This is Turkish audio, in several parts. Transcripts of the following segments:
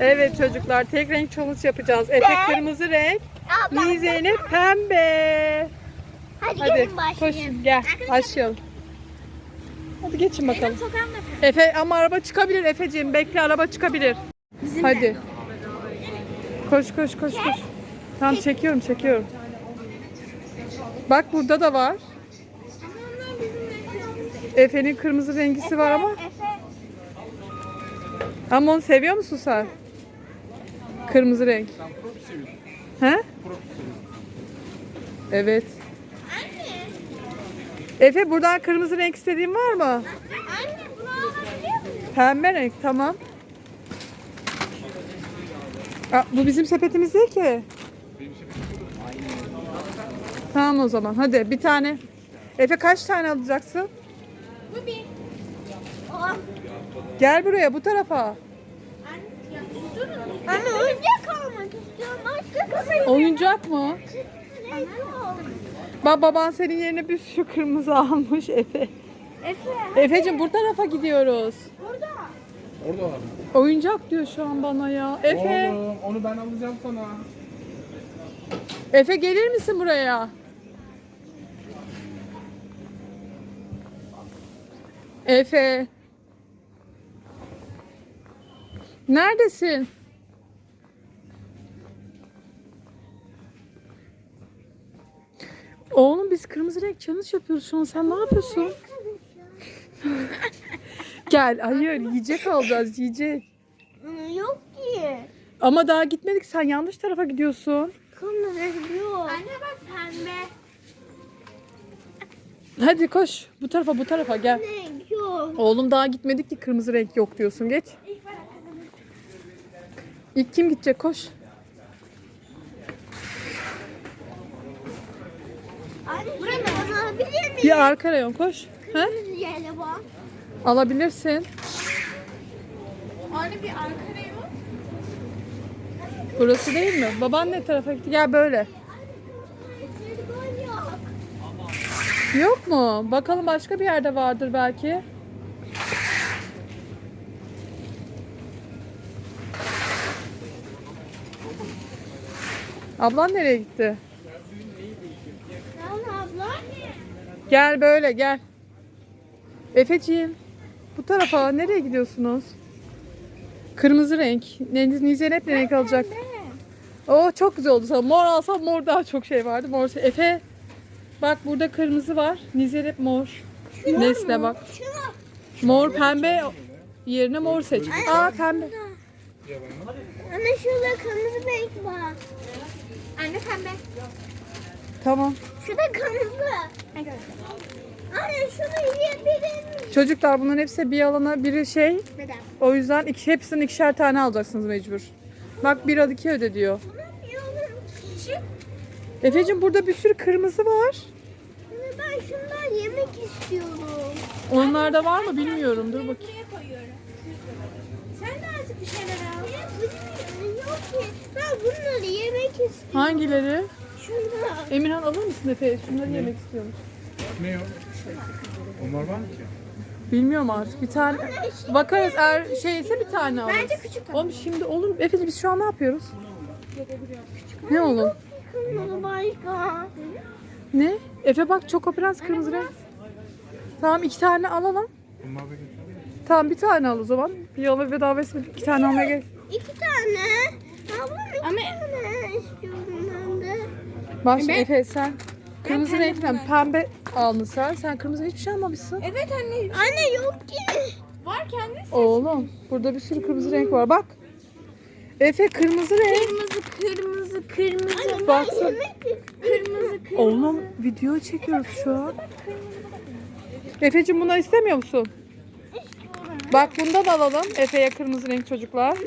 Evet çocuklar tek renk challenge yapacağız. Efe Ben- kırmızı renk, Ablam. Zeynep pembe. Hadi, Hadi gelin koş başlayalım. gel başlayalım. Hadi geçin bakalım. Sokağım da. Efe ama araba çıkabilir Efeciğim. Bekle araba çıkabilir. Hadi. Koş koş koş koş. Tamam çekiyorum çekiyorum. Bak burada da var. Efe'nin kırmızı rengisi var ama. Ama onu seviyor musun sen? Kırmızı renk. He? Evet. Anne. Efe buradan kırmızı renk istediğin var mı? Anne bunu alabiliyor muyum? Pembe renk tamam. Aa, bu bizim sepetimiz değil ki. Tamam o zaman hadi bir tane. Efe kaç tane alacaksın? Bu bir. Oh. Gel buraya bu tarafa. Anne oyuncak almak istiyorum. Başka. Oyuncak mı? Bak baban senin yerine bir sürü kırmızı almış Efe. Efe. Efeciğim bu tarafa gidiyoruz. Burada. Orada var. Oyuncak diyor şu an bana ya. Efe, Oğlum onu ben alacağım sana. Efe gelir misin buraya? Efe. Neredesin? Oğlum biz kırmızı renk challenge yapıyoruz şu an. Sen ne yapıyorsun? Gel, hayır yiyecek alacağız, yiyecek. Yok ki. Ama daha gitmedik. Sen yanlış tarafa gidiyorsun. Kırmızı yok. Anne bak pembe. Hadi koş. Bu tarafa, bu tarafa gel. Ne yok. Oğlum daha gitmedik ki kırmızı renk yok diyorsun. Geç. İlk kim gidecek? Koş. Anne burada alabilir miyim? Bir arka rayon koş. Ha? Kırmızı yerle. Alabilirsin. Anne bir arkadayım. Burası değil mi? Baban ne tarafa gitti? Gel böyle. Yok mu? Bakalım başka bir yerde vardır belki. Ablan nereye gitti? Gel böyle gel. Efeciğim. Bu tarafa nereye gidiyorsunuz? Kırmızı renk. Nizel hep ne renk alacak? Oo çok güzel oldu sana. Mor alsam mor daha çok şey vardı. Mor. Efe bak burada kırmızı var. Nizel hep mor. Nesle bak. Şunu. Mor pembe yerine mor seç. Aa pembe. Anne şurada kırmızı renk var. Anne pembe. Tamam. Şurada kırmızı. Anne şunu yiyebilir miyim? Çocuklar bunların hepsi bir alana biri şey. Neden? O yüzden iki, hepsinin ikişer tane alacaksınız mecbur. Bak bir al iki öde diyor. Şu. Efeciğim burada bir sürü kırmızı var. Anne ben şundan yemek istiyorum. Onlarda var mı bilmiyorum. Dur bakayım. Buraya koyuyorum. Sen de artık bir şeyler al. Ben bunları yemek istiyorum. Hangileri? Şunlar. Emirhan alır mısın Efe? Şunları yemek istiyormuş. Ne o? Onlar var mı ki? Bilmiyorum artık. Bir tane bakarız eğer şeyse bir tane alırız. Bence küçük al. Oğlum şimdi olur. Efe biz şu an ne yapıyoruz? Ne oğlum? Kırmızı başka. Ne? Efe bak Choco Prens kırmızı renk. Tamam iki tane alalım. Bunlar benim. Tamam bir tane al o zaman. Bir alı bedavası iki tane almaya gerek. İki tane. Ben de. Bak şimdi Efe sen kırmızı renkten pembe aldın sen. Sen kırmızı hiçbir şey almamışsın. Evet anne. Anne yok ki. Var kendisi. Oğlum burada bir sürü kırmızı renk var. Bak. Efe kırmızı renk. Kırmızı kırmızı kırmızı. Anne Bak. ben yemek Kırmızı kırmızı. Oğlum video çekiyoruz şu an. Efe'cim bunları istemiyor musun? Bak bundan alalım. Efe'ye kırmızı renk çocuklar.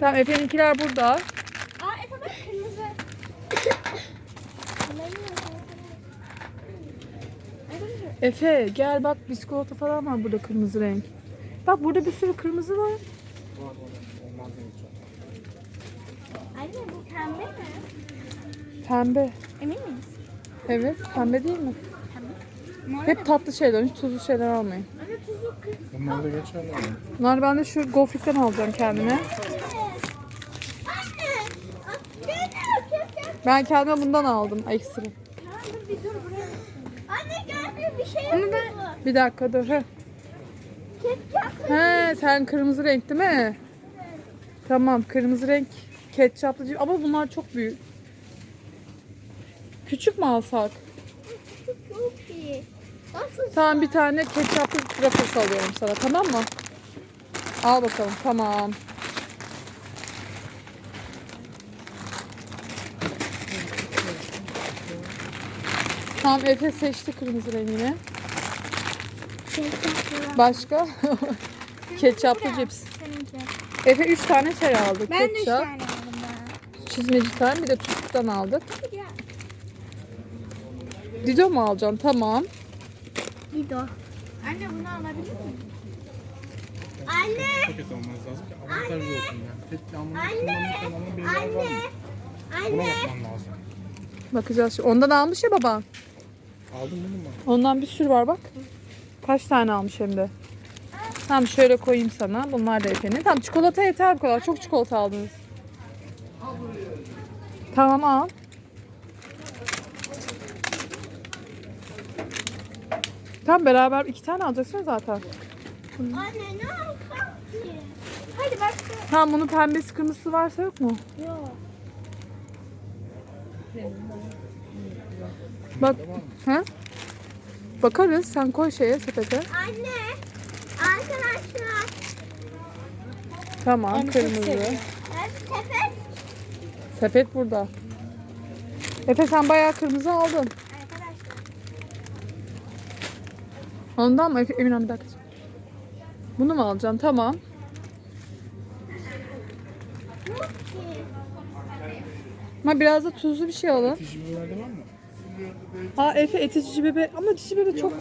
Tamam Efe'ninkiler burada. Aa Efe bak kırmızı. Efe gel bak biskolata falan var burada kırmızı renk. Bak burada bir sürü kırmızı var. Var var. Onlar benim çok. Anne bu pembe mi? Pembe. Emin miyiz? Evet pembe değil mi? Mor Hep tatlı şeyler, hiç tuzlu şeyler almayın. Anne tuzlu tuzu kız. Bunlar da geçerli. Bunlar ben de şu gofrikten alacağım kendime. Anne. Anne. Köfte. Ben kendime bundan aldım ekstra. Tamam dur bir dur buraya. Anne gel bir şey yapalım. Bir dakika dur. He. Ketçap. He sen kırmızı renk değil mi? Tamam kırmızı renk ketçaplı cips- ama bunlar çok büyük. Küçük mü alsak? Çok iyi. Nasıl? Tamam bir tane ketçaplı Ruffles alıyorum sana tamam mı? Al bakalım tamam. Tamam Efe seçti kırmızı rengini. Başka? Ketçaplı cips. Seninki. Efe 3 tane şey aldık. Ben de üç Ketçap, tane aldım daha. çizmeciden bir de tuzluktan aldık. Dido mu alacaksın? Tamam. Dido. Anne bunu alabilir miyim? Anne. Paket olmanız lazım ki avantajlı olsun yani. Tek yağmurda Anne. kullanırken ama bir yer var mı? Anne. Buna Anne. bakman lazım. Bakacağız. şimdi. Ondan almış ya baban. Aldın bunu mu? Ondan bir sürü var bak. Kaç tane almış hem de. Tamam şöyle koyayım sana. Bunlar da Efe'nin. Tamam çikolata yeter bu kadar. Çok çikolata aldınız. Tamam al. Tamam beraber iki tane alacaksın zaten. Anne ne alsam ki? Hadi başka. Tamam bunun pembesi kırmızısı varsa yok mu? Yok. Bak. Ha? Bakarız. Sen koy şeye sepete. Anne. Arkadaşlar. Tamam kırmızı. Evet, sepet. Sepet burada. Efe sen bayağı kırmızı aldın. Arkadaşlar. Ondan mı? Efe- Emin bir dakika. Bunu mu alacaksın? Tamam. Ama biraz da tuzlu bir şey alın. Fiji biberlerde var mı? Aa Efe eti cici bebe. Ama cici bebe çok...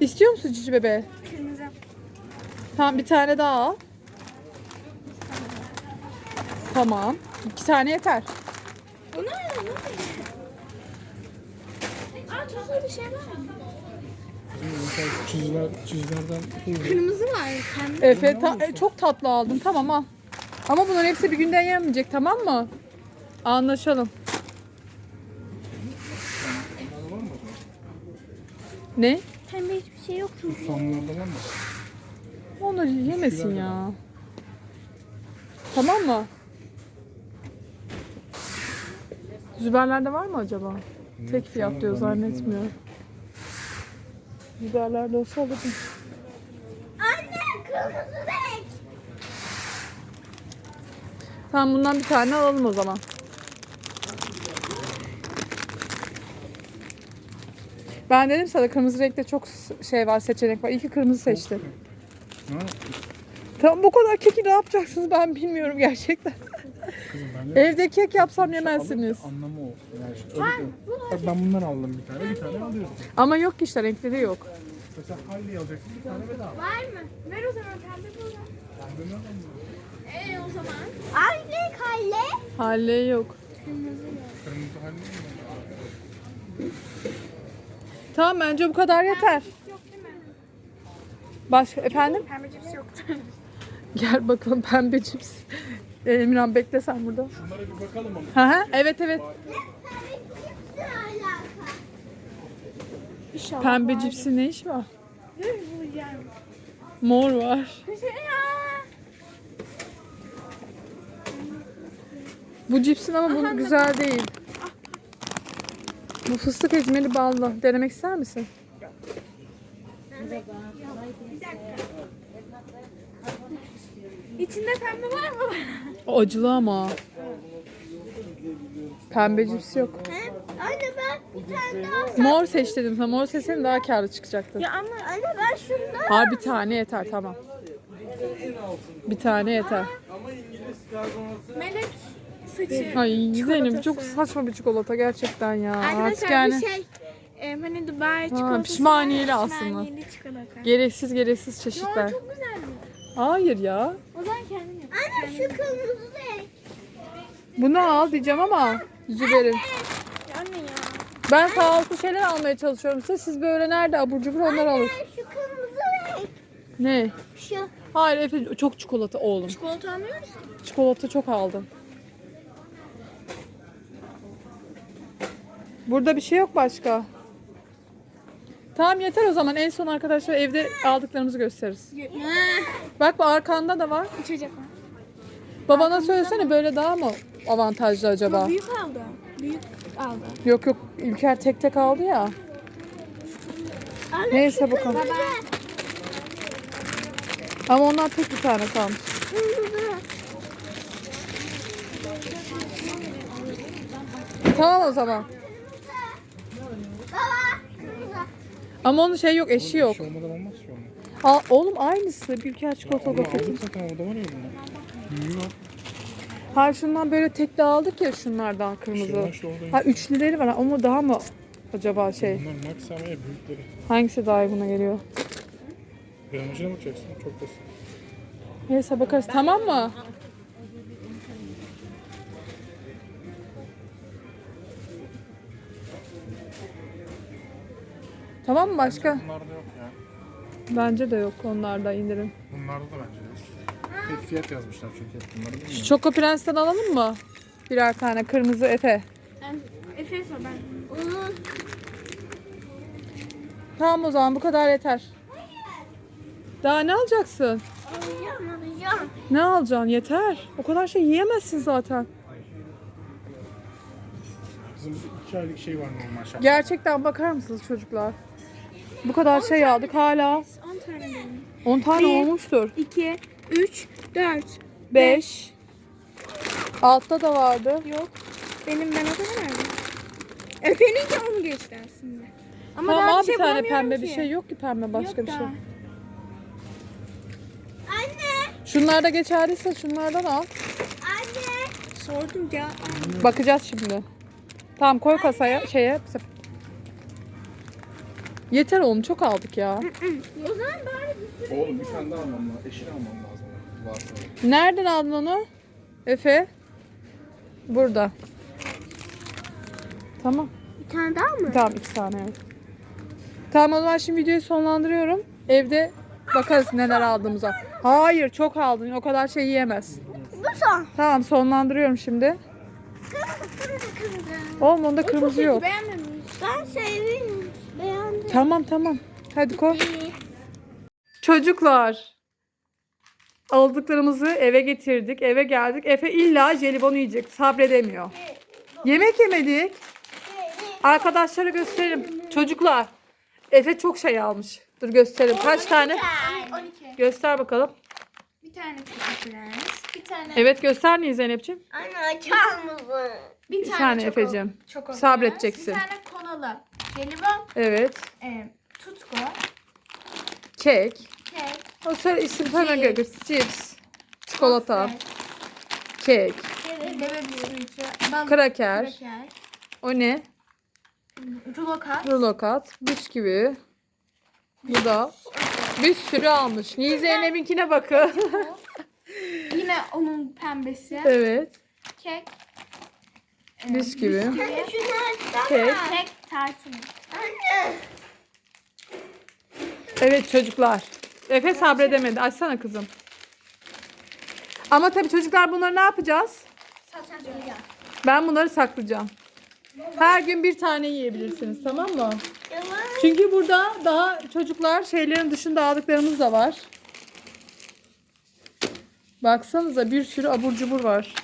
İstiyor musun cici bebe? Kırmızı. Tamam bir tane daha al. Tamam. İki tane yeter. Bunu ne? Aa tuzlu bir şey var mı? Çizgiler, çizgilerden Kırmızı var. Efe ta- e, çok tatlı aldın. Tamam al. Ama bunların hepsi bir günde yenmeyecek tamam mı? Anlaşalım. var mı? Ne? Pembe hiçbir şey yok. Susamlarda var mı? Onları yemesin ya. Tamam mı? Züberlerde var mı acaba? Tek fiyat diyor zannetmiyorum. Züberlerde olsa alırdım. Anne kırmızı renk. Tamam bundan bir tane alalım o zaman. Ben dedim sana kırmızı renkte çok şey var seçenek var. İyi ki kırmızı seçtin. Ne? Tamam bu kadar keki ne yapacaksınız ben bilmiyorum gerçekten. Kızım ben de Evde kek yapsam şey yemezsiniz. Anlamı olsun. Yani işte öyle de- Bak ben bundan aldım bir tane, bir tane alıyorsun. Ama yok ki işte renkleri yok. Mesela Harley alacaksın, bir tane bedava. Var mı? Ver o zaman pembe alayım? Ee o zaman. Anne kalle. Halle yok. Kırmızı yok. Kırmızı Harley mi? Tamam bence bu kadar yeter. Yok değil mi? Başka efendim? Pembe cips yoktu. Gel bakalım pembe cips. Ee, Emirhan bekle sen burada. Bunlara bir bakalım ama. Hı hı, evet evet. Pembe cipsle alaka. İnşallah. Pembe cipsi ne iş var? Mor var. Bu cipsin ama bu güzel değil. Bu fıstık ezmeli ballı. Denemek ister misin? İçinde pembe var mı? O acılı ama. Pembe cips yok. Anne ben bir tane daha Mor seç dedim sana. Mor seçseydin daha karlı çıkacaktı. Ya ama anne ben şundan. Har bir tane yeter tamam. Bir tane yeter. Melek saçı. Ay Zeynep çok saçma bir çikolata gerçekten ya. Artık Arkadaşlar yani bir şey. E, hani Dubai çikolatası. pişmaniyeli var ya, aslında. Pişmaniyeli çikolata. gereksiz gereksiz Ya çeşitler. çok güzel mi? Hayır ya. O zaman kendim yap. Anne şu kırmızı renk. Bunu al diyeceğim ama Züber'in. Ya anne ya. Ben sağlıklı şeyler almaya çalışıyorum size. Siz böyle nerede abur cubur onları alın. Şu kırmızı Ne? Şu. Hayır Efe çok çikolata oğlum. Çikolata almıyor musun? Çikolata çok aldım. Burada bir şey yok başka. Tamam yeter o zaman. En son arkadaşlar evde aldıklarımızı gösteririz. Bak bu arkanda da var. İçecek var. Babana söylesene böyle daha mı avantajlı acaba? Büyük aldı. Büyük aldı. Yok yok İlker tek tek aldı ya. Neyse bakalım. Ama ondan tek bir tane kalmış. Tamam o zaman. Ama onun şey yok, eşi yok. Bir şey olmadan olmaz ki onun. Aa, oğlum aynısı. Çikolata orada var ya bunlar. Büyüğü var. Ha şundan böyle tekli aldık ya şunlardan kırmızı. Şunlar orada. Ha üçlüleri var ama daha mı acaba şey? Bunlar max ama ya büyükleri. Hangisi daha uyguna geliyor? Gramajına bakacaksın. Çok basit. Neyse bakarız tamam mı? Tamam mı başka? Bunlarda yok ya. Bence de yok onlarda indirim. Bunlarda da bence yok. Tek fiyat yazmışlar çünkü bunları değil mi? Çoko Prens'ten alalım mı? Birer tane kırmızı Efe. Ben Efe sor ben. Tamam o zaman bu kadar yeter. Daha ne alacaksın? Alacağım alacağım. Ne alacaksın? Yeter. O kadar şey yiyemezsin zaten. Bizim iki aylık şey var normal şart. Gerçekten bakar mısınız çocuklar? Bu kadar şey aldık hala 10 tane benim. 10 tane Bir. olmuştur. 2, 3, 4. 5 Altta da vardı. Yok. Benim ben o kadar verdim. Efe'ninki onu geçti aslında. Ama Tamam daha bir şey tane pembe ki. bir şey yok ki pembe başka Yok bir şey. daha. Anne. Şunlar da geçerliyse şunlardan al. Anne. Sordum ya. Bakacağız şimdi. Tamam koy kasaya şeye. Yeter oğlum çok aldık ya. O zaman bari bir sürü. Oğlum bir tane daha almam lazım. Eşini almam lazım. Varsa. Nereden aldın onu? Efe. Burada. Tamam. Bir tane daha mı? Tamam iki tane evet. Tamam o zaman şimdi videoyu sonlandırıyorum. Evde bakarız neler aldığımıza. Hayır çok aldın o kadar şey yiyemez. Bu son. Tamam sonlandırıyorum şimdi. Kırmızı kırmızı kırmızı. Oğlum onda kırmızı yok. Beğenmemiş. Ben sevdim. Beğendim. Tamam tamam. Hadi koy. Çocuklar. Aldıklarımızı eve getirdik. Eve geldik. Efe illa jelibon yiyecek. Sabredemiyor. Yemek yemedik. Arkadaşlara gösterelim. Çocuklar. Efe çok şey almış. Dur gösterelim. Kaç tane? 12. Göster bakalım. Bir tane çikolata Bir tane. Evet göster niye Zeynep'ciğim? Anne açar mısın? Bir Bir tane Efe'cim. Çoko Sabredeceksin. Bir tane kolalı. Jelibon. Evet. E, tutku. Kek. Kek. O söyle isim sana Cips. göre. Cips. Çikolata. Kek. Bebe büyütü. Bal. Kraker. Kraker. O ne? Rulo kat. Rulokat. Bisküvi. Bu da. Bir sürü almış. Niye Zeynep'inkine bakın. Yine onun pembesi. evet. Kek. e, Bisküvi. bisküvi. Kek. Kek Anne. Evet çocuklar. Efe sabredemedi. Açsana kızım. Ama tabii çocuklar bunları ne yapacağız? Ben bunları saklayacağım. Her gün bir tane yiyebilirsiniz tamam mı? Çünkü burada daha çocuklar şeylerin dışında aldıklarımız da var. Baksanıza bir sürü abur cubur var.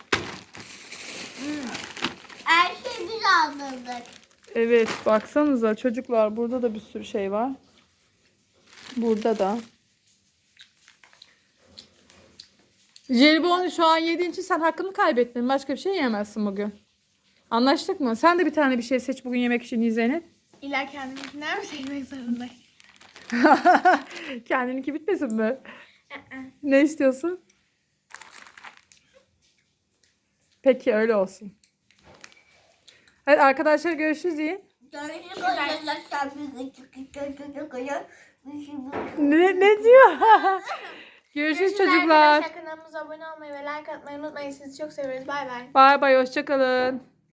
Her şeyi biz aldırdık. Evet baksanıza çocuklar burada da bir sürü şey var. Burada da. Jelibonu şu an yediğin için sen hakkını kaybettin. Başka bir şey yemezsin bugün. Anlaştık mı? Sen de bir tane bir şey seç bugün yemek için Zeynep. İlla kendiminkinden mi seçmek zorundayım? Kendininki bitmesin mi? ne istiyorsun? Peki öyle olsun. Hadi arkadaşlar görüşürüz iyi. Ne, ne diyor? görüşürüz çocuklar. Kanalımıza abone olmayı ve like atmayı unutmayın. Sizi çok seviyoruz. Bay bay. Bay bay hoşçakalın.